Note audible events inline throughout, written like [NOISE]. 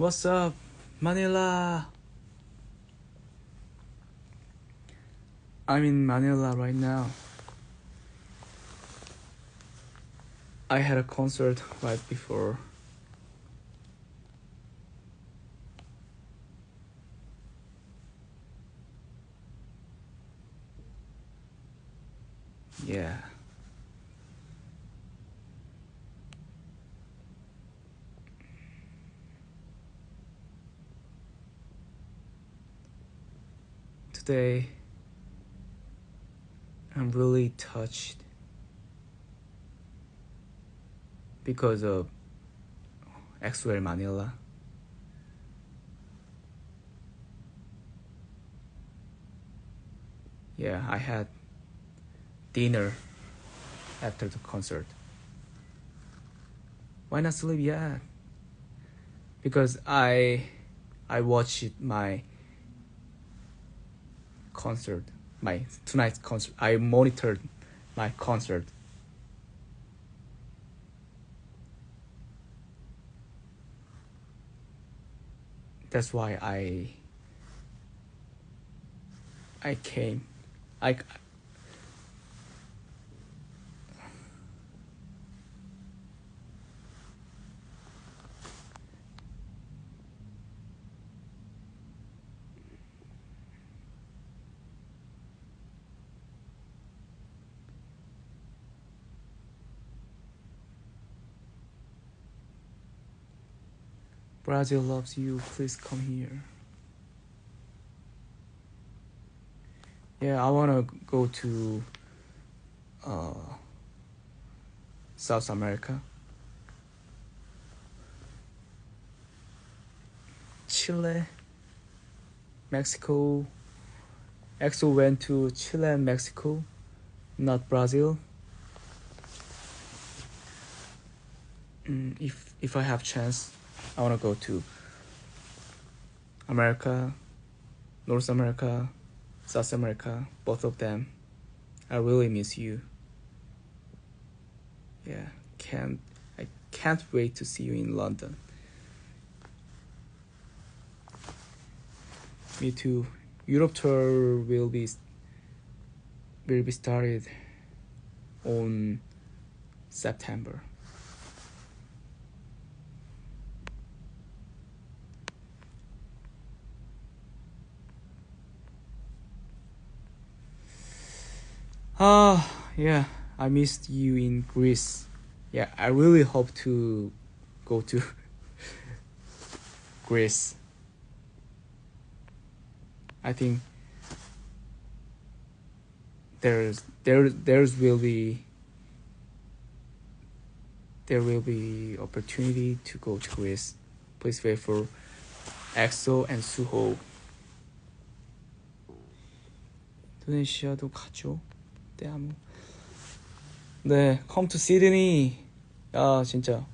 What's up, Manila? I'm in Manila right now. I had a concert right before. Yeah. I'm really touched because of Axwell Manila. Yeah, I had dinner after the concert. Why not sleep yet? Because I I watched my concert, my tonight's concert. I monitored my concert. That's why I I came. I Brazil loves you. Please come here. Yeah, I wanna go to uh, South America. Chile, Mexico. EXO went to Chile and Mexico, not Brazil. Mm, if if I have chance, I want to go to America, North America, South America, both of them. I really miss you. Yeah, can't I can't wait to see you in London. Me too. Europe tour will be will be started on September. Ah, yeah, I missed you in Greece. Yeah, I really hope to go to [LAUGHS] Greece. I think there's there there's will be there will be opportunity to go to Greece. Please wait for EXO and Suho. 인도네시아도 가죠. 때 아무. 네, come to Sydney. 야, 진짜.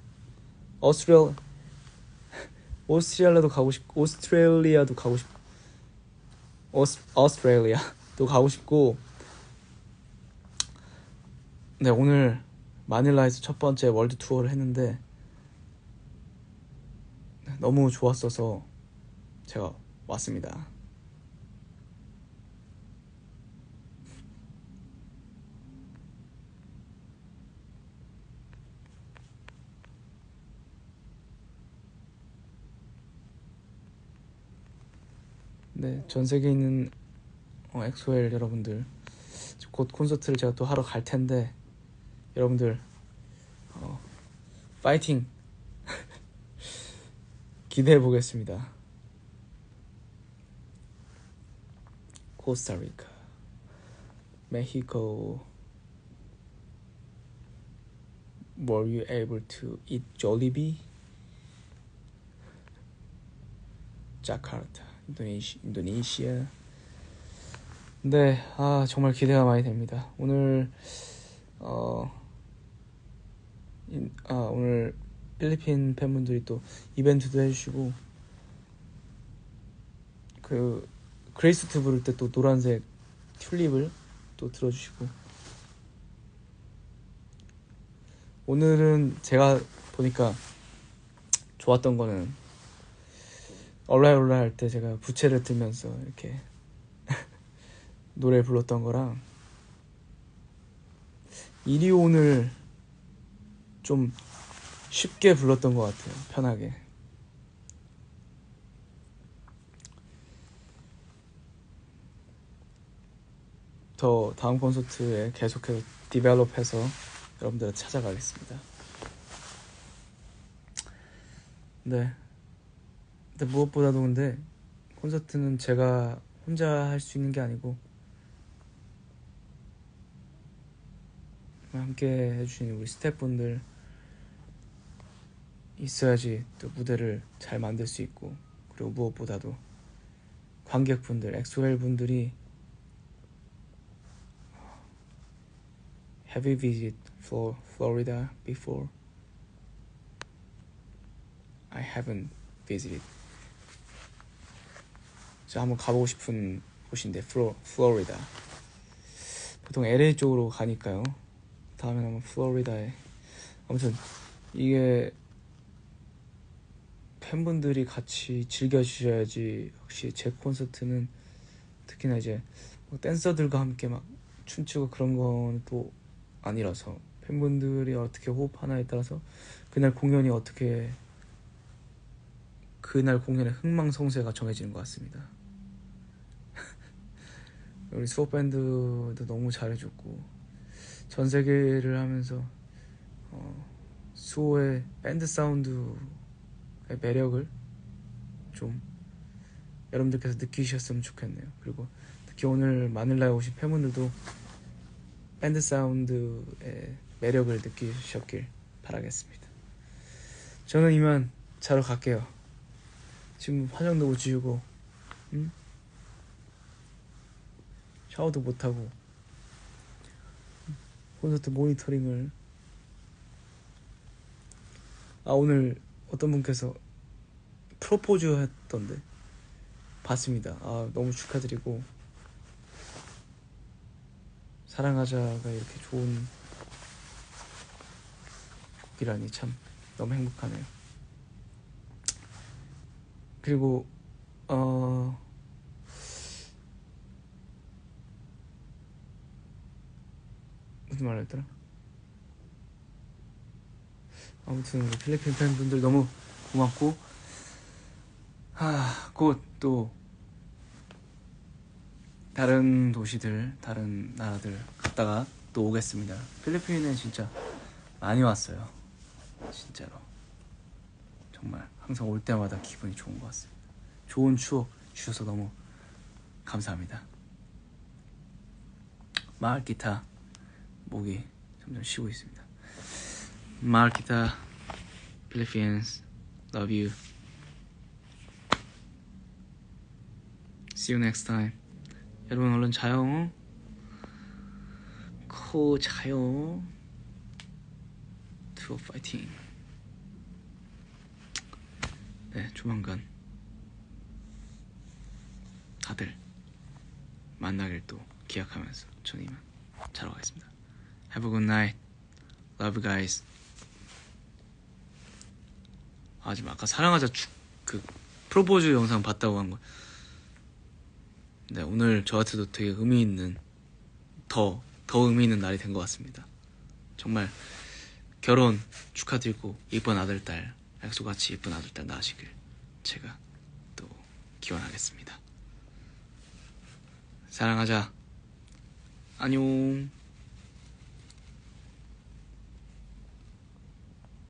오스트레일 오스트레일리아도 가고 싶 오스트레일리아도 가고 싶 오스 오스트레일리아도 가고 싶고 네, 오늘 마닐라에서 첫 번째 월드 투어를 했는데 너무 좋았어서 제가 왔습니다. 네, 전 세계에 있는 어, 엑소엘 여러분들 곧 콘서트를 제가 또 하러 갈 텐데 여러분들 어, 파이팅 [LAUGHS] 기대해 보겠습니다. 코스타리카, 메xico. Were you able to eat Jollibee? 자카르타. 인도네시, 인도네시아. 네, 아 정말 기대가 많이 됩니다. 오늘 어, 인, 아 오늘 필리핀 팬분들이 또 이벤트도 해주시고 그 그레이스 트 부를 때 또 노란색 튤립을 또 들어주시고 오늘은 제가 보니까 좋았던 거는 얼라얼라 할 때 제가 부채를 들면서 이렇게 [LAUGHS] 노래 불렀던 거랑 이리 오늘 좀 쉽게 불렀던 것 같아요. 편하게. 더 다음 콘서트에 계속해서 디벨롭해서 여러분들을 찾아가겠습니다. 네. 근데 무엇보다도 근데 콘서트는 제가 혼자 할 수 있는 게 아니고 함께 해주신 우리 스태프분들 있어야지 또 무대를 잘 만들 수 있고 그리고 무엇보다도 관객분들, 엑소엘 분들이 Have you visited Flo- Florida before? I haven't visited. 저 한번 가보고 싶은 곳인데 플로, 플로리다. 보통 LA 쪽으로 가니까요. 다음에 한번 플로리다에. 아무튼 이게 팬분들이 같이 즐겨주셔야지 역시 제 콘서트는 특히나 이제 뭐 댄서들과 함께 막 춤추고 그런 건 또 아니라서 팬분들이 어떻게 호흡하나에 따라서 그날 공연이 어떻게 그날 공연의 흥망성쇠가 정해지는 것 같습니다. 우리 수업 밴드도 너무 잘해줬고 전 세계를 하면서 어, 수호의 밴드 사운드의 매력을 좀 여러분들께서 느끼셨으면 좋겠네요. 그리고 특히 오늘 마닐라에 오신 팬분들도 밴드 사운드의 매력을 느끼셨길 바라겠습니다. 저는 이만 자러 갈게요. 지금 화장도 못 지우고, 응? 샤워도 못 하고 콘서트 모니터링을 아 오늘 어떤 분께서 프로포즈 했던데 봤습니다. 아 너무 축하드리고 사랑하자가 이렇게 좋은 곡이라니 참 너무 행복하네요. 그리고 어 무슨 말 했더라? 아무튼 우리 필리핀 팬분들 너무 고맙고 곧또 다른 도시들 다른 나라들 갔다가 또 오겠습니다. 필리핀에 진짜 많이 왔어요. 진짜로. 정말 항상 올 때마다 기분이 좋은 것 같습니다. 좋은 추억 주셔서 너무 감사합니다. 마을 기타 목이 점점 쉬고 있습니다. 마르키타 Philippines love you. See you next time. 여러분 얼른 자요. 코 자요. 투어 파이팅. 네, 조만간 다들 만나길 또 기약하면서 저는 이만 자러 가겠습니다. Have a good night. Love guys. 아, 지금 아까 사랑하자 축, 그 프로포즈 영상 봤다고 한 거. 네, 오늘 저한테도 되게 의미 있는 더, 더 의미 있는 날이 된 것 같습니다. 정말 결혼 축하드리고 이쁜 아들, 딸, 약속같이 이쁜 아들, 딸 낳으시길 제가 또 기원하겠습니다. 사랑하자. 안녕.